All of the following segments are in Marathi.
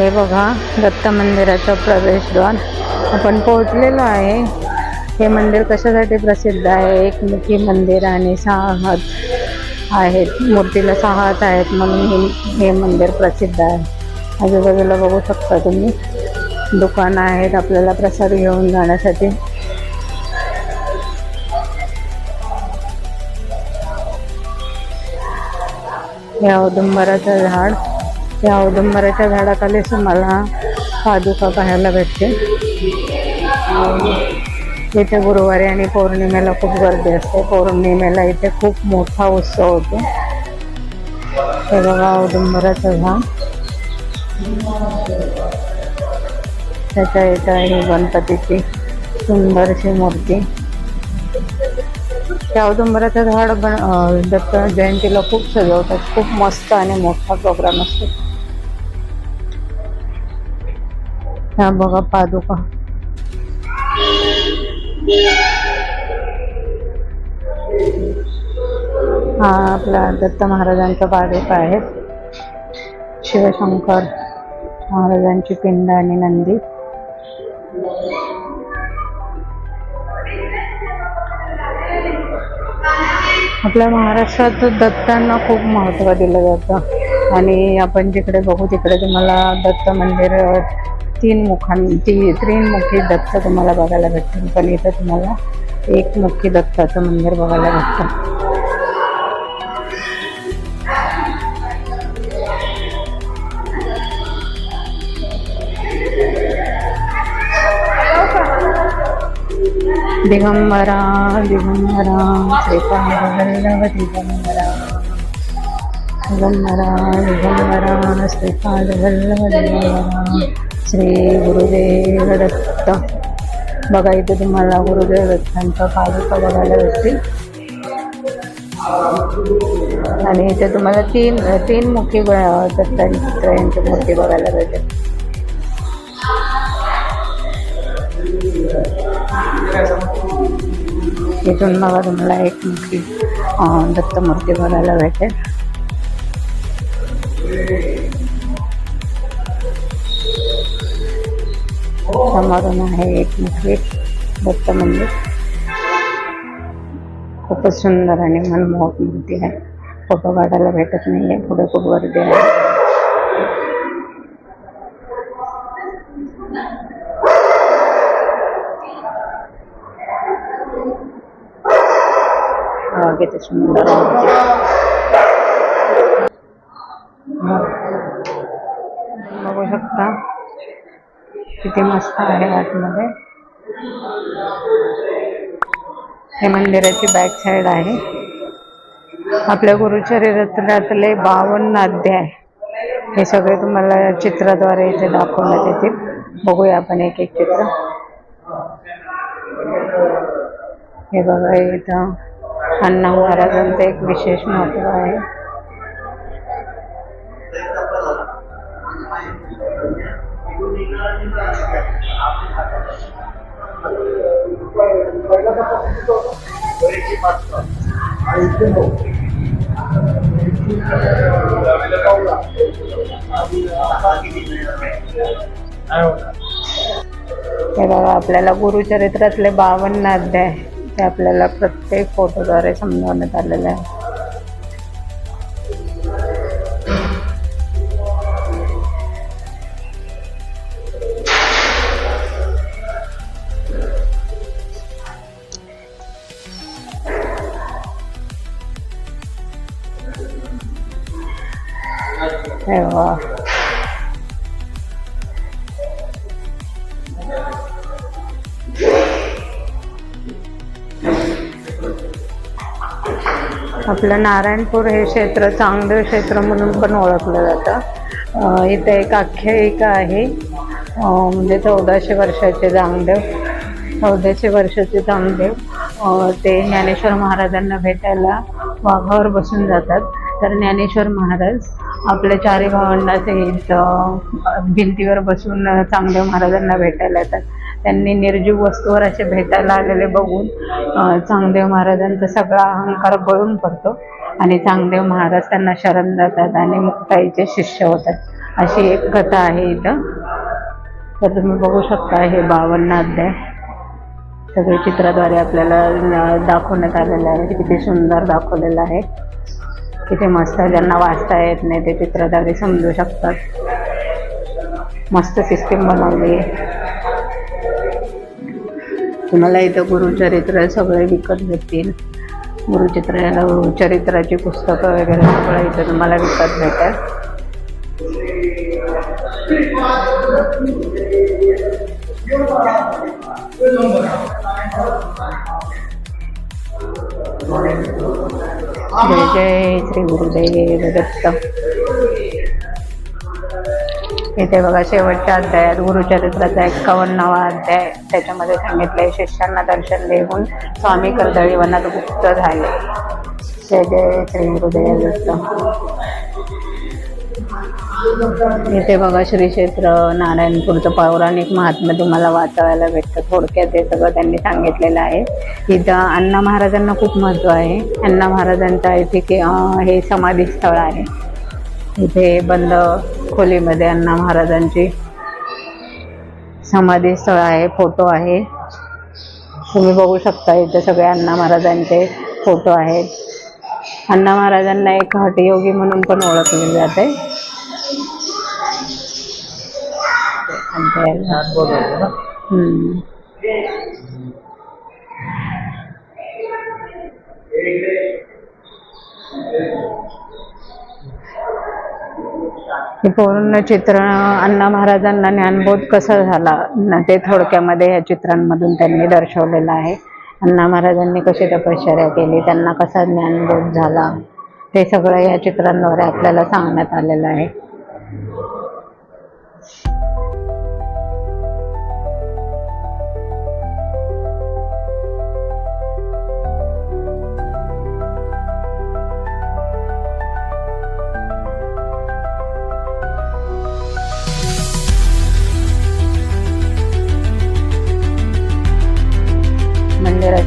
हे बघा दत्त मंदिराचं प्रवेशद्वार. आपण पोहोचलेलो आहे. हे मंदिर कशासाठी प्रसिद्ध आहे? एकमुखी मंदिर आणि सहा हात आहेत. मूर्तीला सहा हात आहेत म्हणून हे हे मंदिर प्रसिद्ध आहे. आजूबाजूला बघू शकता तुम्ही. दुकानं आहेत आपल्याला प्रसाद घेऊन जाण्यासाठी. या औदुंबराचं झाड. या औदुंबराच्या झाडाखाली तुम्हाला पादुका पाहायला भेटते. इथे गुरुवारी आणि पौर्णिमेला खूप गर्दी असते. पौर्णिमेला इथे खूप मोठा उत्सव होतो. हे बघा औदुंबराचं झाड. त्याच्या इथं ही गणपतीची सुंदरशी मूर्ती. त्या औदुंबराचं झाड बन दत्त जयंतीला खूप सजवतात. खूप मस्त आणि मोठा प्रोग्राम असतो. ह्या बघा पादुका हा आपला दत्त महाराजांचा पादुका आहे. शिवशंकर महाराजांची पिंड आणि नंदी. आपल्या महाराष्ट्रात दत्तांना खूप महत्त्व दिलं जातं. आणि आपण जिकडे बघू तिकडे तुम्हाला दत्त मंदिर तीन मुखां ती त्रिमुखी दत्त तुम्हाला बघायला भेटतील. पण इथं तुम्हाला एक मुखी दत्ताचं मंदिर बघायला भेटतं. दिगंबरा दिगंबरा श्रीपादवल्लभ दिगंबरा दिगंबरा दिगंबरा श्रीपादवल्लभ दिगंबरा श्री गुरुदेव दत्त बघा इथे तुम्हाला गुरुदेव दत्तांचा पादुका बघायला भेटतील. आणि इथे तुम्हाला तीन तीन मुखी ग- चित्र यांची मूर्ती बघायला भेटेल इथून बघा तुम्हाला एक मुखी दत्त मूर्ती बघायला भेटेल. समोरून आहे एक मोठे दत्त मंदिर. खूपच सुंदर आणि मनमोहक मूर्ती आहे. फोटो काढायला भेटत नाहीये पुढे खूप गर्दी आहे. हा, सुंदर मूर्ती बघू शकता किती मस्त आहे आतमध्ये. हे मंदिराची बॅक साईड आहे. आपल्या गुरुचरित्रातले बावन्न अध्याय हे सगळे तुम्हाला चित्राद्वारे इथे दाखवण्यात येतील. बघूया आपण एक एक चित्र. हे बघा इथं अण्णा महाराजांचं एक विशेष महत्त्व आहे. हे बघा आपल्याला गुरुचरित्रातले बावन्न अध्याय ते आपल्याला प्रत्येक फोटोद्वारे समजावण्यात आलेले आहे. हे आपलं नारायणपूर हे क्षेत्र चांगदेव क्षेत्र म्हणून पण ओळखलं जातं. इथं इथे एक आख्यायिका आहे. म्हणजे चौदाशे वर्षाचे चांगदेव चौदाशे वर्षाचे चांगदेव ते ज्ञानेश्वर महाराजांना भेटायला वाघावर बसून जातात. तर ज्ञानेश्वर महाराज आपल्या चारही भावंडासहित अं, भिंतीवर बसून चांगदेव महाराजांना भेटायला येतात. त्यांनी निर्जीव वस्तूवर असे भेटायला आलेले बघून चांगदेव महाराजांचा सगळा अहंकार गळून पडतो आणि चांगदेव महाराज त्यांना शरण जातात आणि मुक्ताईचे शिष्य होतात. अशी एक कथा आहे इथं. तर तुम्ही बघू शकता हे बावन्न अध्याय. सगळे चित्राद्वारे आपल्याला दाखवण्यात आलेलं आहे. किती सुंदर दाखवलेलं आहे. किती मस्त ज्यांना वाचता येत नाही ते चित्रधारी समजू शकतात. मस्त सिस्टीम बनवली. आहे तुम्हाला इथं गुरुचरित्र सगळे विकत भेटतील. गुरुचित्र गुरुचरित्राची पुस्तकं वगैरे सगळं इथं तुम्हाला विकत भेटेल जय जय श्री गुरुदेव दत्त इथे बघा शेवटच्या अध्यायात गुरुचरित्राचा एक्कावन्नावा अध्याय. त्याच्यामध्ये सांगितलंय शिष्यांना दर्शन देऊन स्वामी कर्दळी वनात गुप्त झाले. जय जय श्री गुरुदेव दत्त इथे बघा श्री क्षेत्र नारायणपूरचं पौराणिक महात्म्य तुम्हाला वाचायला भेटतं. थोडक्यात ते सगळं त्यांनी सांगितलेलं आहे. इथं अण्णा महाराजांना खूप महत्त्व आहे. अण्णा महाराजांचा इथे की हे समाधी स्थळ आहे. इथे बंद खोलीमध्ये अण्णा महाराजांची समाधी स्थळ आहे फोटो आहे. तुम्ही बघू शकता इथे सगळे अण्णा महाराजांचे फोटो आहेत. अण्णा महाराजांना एक हटयोगी म्हणून पण ओळखले जाते. हे पूर्ण चित्र अण्णा महाराजांना ज्ञानबोध कसा झाला? न ते थोडक्यामध्ये या चित्रांमधून त्यांनी दर्शवलेलं आहे. अण्णा महाराजांनी कशी तपश्चर्या केली? त्यांना कसा ज्ञानबोध झाला? ते सगळं या चित्रांद्वारे आपल्याला सांगण्यात आलेलं आहे.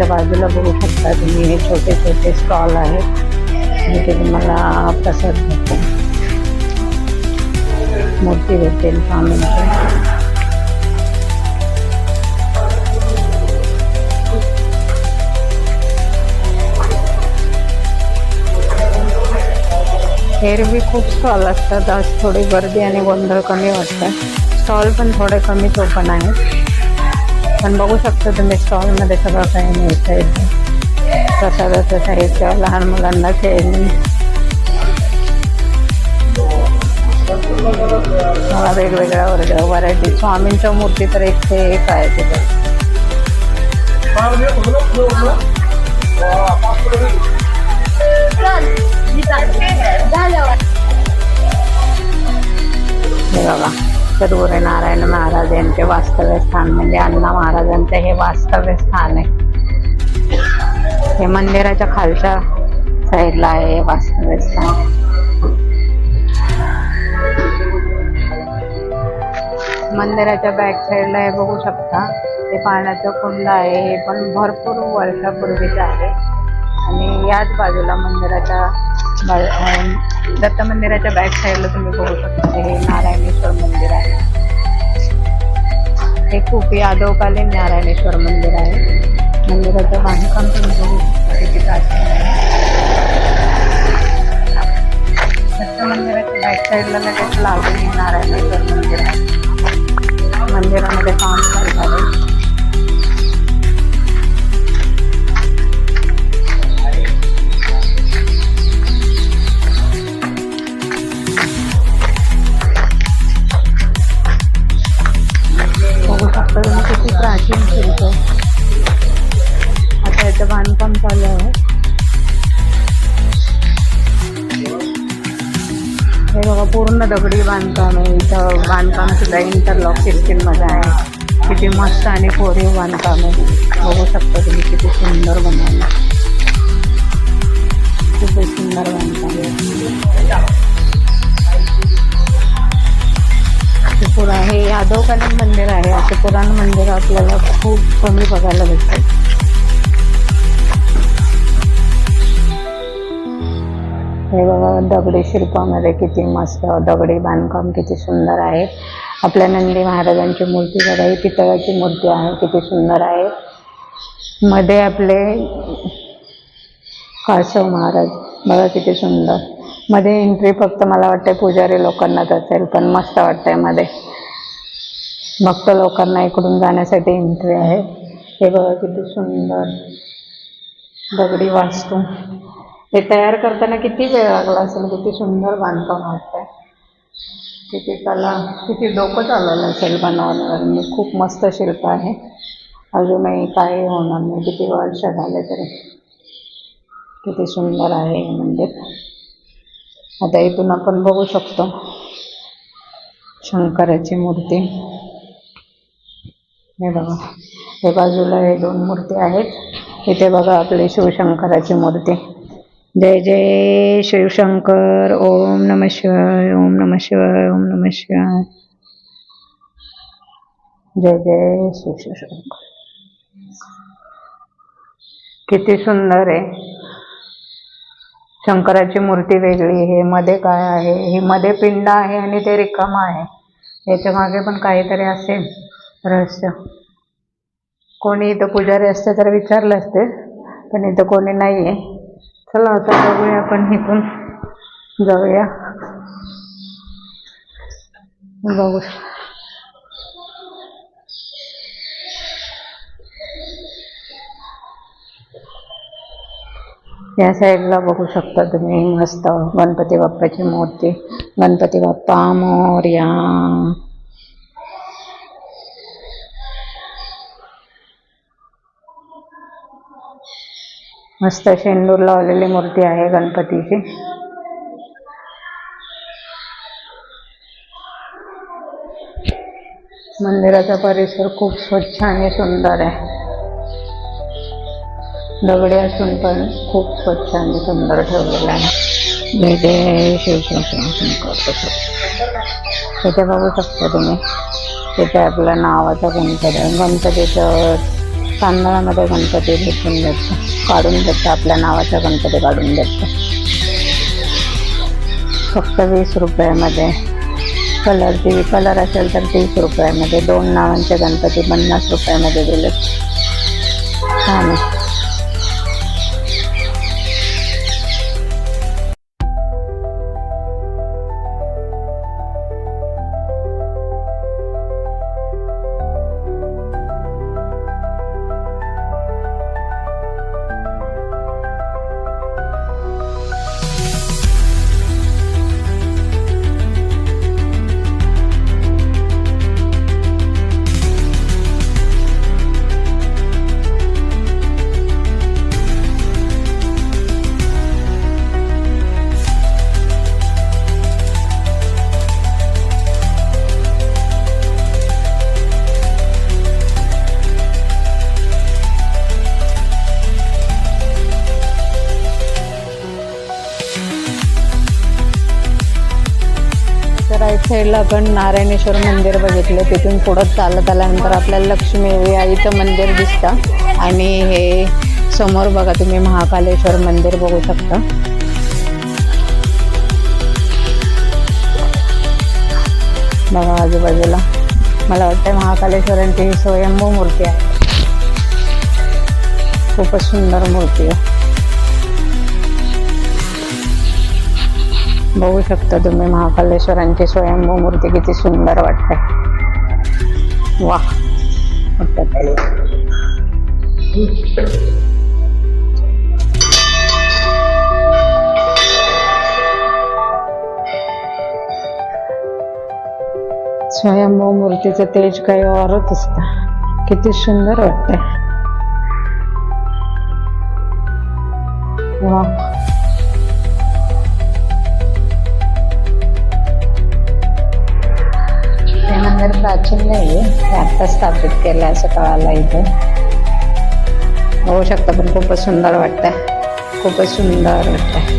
मंदिराच्या बाजूला बघू शकता तुम्ही. हे छोटे छोटे स्टॉल आहेत. जिथे तुम्हाला प्रसाद भेटेल मूर्ती भेटेल स्वामींची. एरवी खूप स्टॉल असतात. आज थोडी गर्दी आणि गोंधळ कमी वाटतं स्टॉल पण थोडे कमीच ओपन आहेत पण बघू शकता तुम्ही स्टॉलमध्ये सगळं काही मिळतं इथे प्रसादाचं साहित्य लहान मुलांना खेळणी. मला वेगवेगळ्या वर्ग व्हरायटी स्वामींच्या मूर्ती तर एक ते एक आहे तिथे. बघा. सद्गुरू नारायण महाराज यांचे वास्तव्य स्थान म्हणजे अण्णा महाराजांचे हे वास्तव्य स्थान आहे. हे मंदिराच्या खालच्या साईडला आहे हे वास्तव्य स्थान. मंदिराच्या बॅक साईडला हे बघू शकता. ते पाण्याचं कुंड आहे. हे पण भरपूर वर्षापूर्वीचं आहे. आणि याच बाजूला मंदिराच्या दत्त मंदिराच्या बॅक साईडला तुम्ही बघू शकता हे नारायणेश्वर मंदिर आहे. हे खूप यादवकालीन नारायणेश्वर मंदिर आहे. मंदिराचं बांधकाम तुम्ही बघू शकता. दत्त मंदिराच्या बॅक साईडला लगेच लाल इथं बांधकाम चालू आहे. हे बघा पूर्ण दगडी बांधकाम आहे. इथं बांधकाम सुद्धा इंटरलॉक सिस्टीममध्ये आहे. किती मस्त आणि कोरीव बांधकाम आहे. बघू शकता तुम्ही किती सुंदर बनवलं किती सुंदर बांधकाम आहे. पुरा हे यादवकालीन मंदिर आहे. असे पुराण मंदिर आपल्याला खूप कमी बघायला भेटतं. हे बघा दगडी शिल्पामध्ये किती मस्त दगडी बांधकाम किती सुंदर आहे. आपल्या नंदी महाराजांची मूर्ती बघा ही पितळाची मूर्ती आहे किती सुंदर आहे. मध्ये आपले कासव महाराज बघा किती सुंदर. मध्ये एंट्री फक्त मला वाटतं पुजारी लोकांनाच असेल पण मस्त वाटतंयमध्ये. भक्त लोकांना इकडून जाण्यासाठी एंट्री आहे. हे बघा किती सुंदर. दगडी वास्तू. हे तयार करताना किती वेळ लागला असेल? किती सुंदर बांधकाम वाटतंय किती कला किती डोकं चालवलं असेल बनवण्यावर मी खूप मस्त शिल्प आहे. अजूनही काही होणार नाही. किती वर्ष झाले तरी. किती सुंदर आहे हे मंदिर. आता इथून आपण बघू शकतो. शंकराची मूर्ती. हे बघा. हे बाजूला हे दोन मूर्ती आहेत. इथे बघा आपली शिवशंकराची मूर्ती. जय जय शिवशंकर ओम नम शिवाय ओम नम शिवाय ओम नम शिवाय। जय जय शिवशंकर किती सुंदर आहे. शंकराची मूर्ती वेगळी हे मध्ये काय आहे हे मध्ये पिंड आहे आणि ते रिकाम आहे. याच्या मागे पण काहीतरी असेल रहस्य. कोणी इथं पुजारी असते तर विचारलं असते पण इथं कोणी नाही आहे चला आता बघूया आपण इथून जाऊया. बघू. या साईडला बघू शकता तुम्ही मस्त. गणपती बाप्पाची मूर्ती. गणपती बाप्पा मोर्या. मस्त शेंदूर लावलेली मूर्ती आहे गणपतीची. मंदिराचा परिसर खूप स्वच्छ आणि सुंदर आहे. दगडी असून पण खूप स्वच्छ आणि सुंदर ठेवलेला आहे. जय जय शिवशंकर तिथे बघू शकता तुम्ही. तिथे आपलं नावाचा गणपती गणपतीचं तांदळामध्ये गणपती भेटून देतो. काढून देतो आपल्या नावाचा गणपती काढून देतो. फक्त वीस रुपयामध्ये. कलर ती कलर असेल तर तीस रुपयामध्ये. दोन नावांचे गणपती पन्नास रुपयामध्ये दिले छान साईडला आपण नारायणेश्वर मंदिर बघितलं. तिथून पुढं चालत आल्यानंतर आपल्याला लक्ष्मी आईचं मंदिर दिसतं. आणि हे समोर बघा तुम्ही महाकालेश्वर मंदिर बघू शकता. बघा आजूबाजूला. मला वाटतं महाकालेश्वरांची ही स्वयंभू मूर्ती आहे. खूपच सुंदर मूर्ती आहे. बघू शकता तुम्ही महाकालेश्वरांची स्वयंभू मूर्ती किती सुंदर वाटते. वा. स्वयंभू मूर्तीचं तेज काही औरच असतं. किती सुंदर वाटते वा. मंदिर प्राचीन नाही आहे आत्ता स्थापित केलं असं कळालं इथे. होऊ शकतं पण खूपच सुंदर वाटतंय. खूपच सुंदर वाटतंय.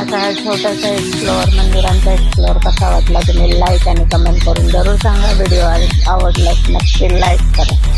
आता हा छोटासा एक्सप्लोअर मंदिरांचा एक्सप्लोअर कसा वाटला तुम्ही लाईक आणि कमेंट करून जरूर सांगा. व्हिडिओ आवडल्यास नक्की लाईक करा.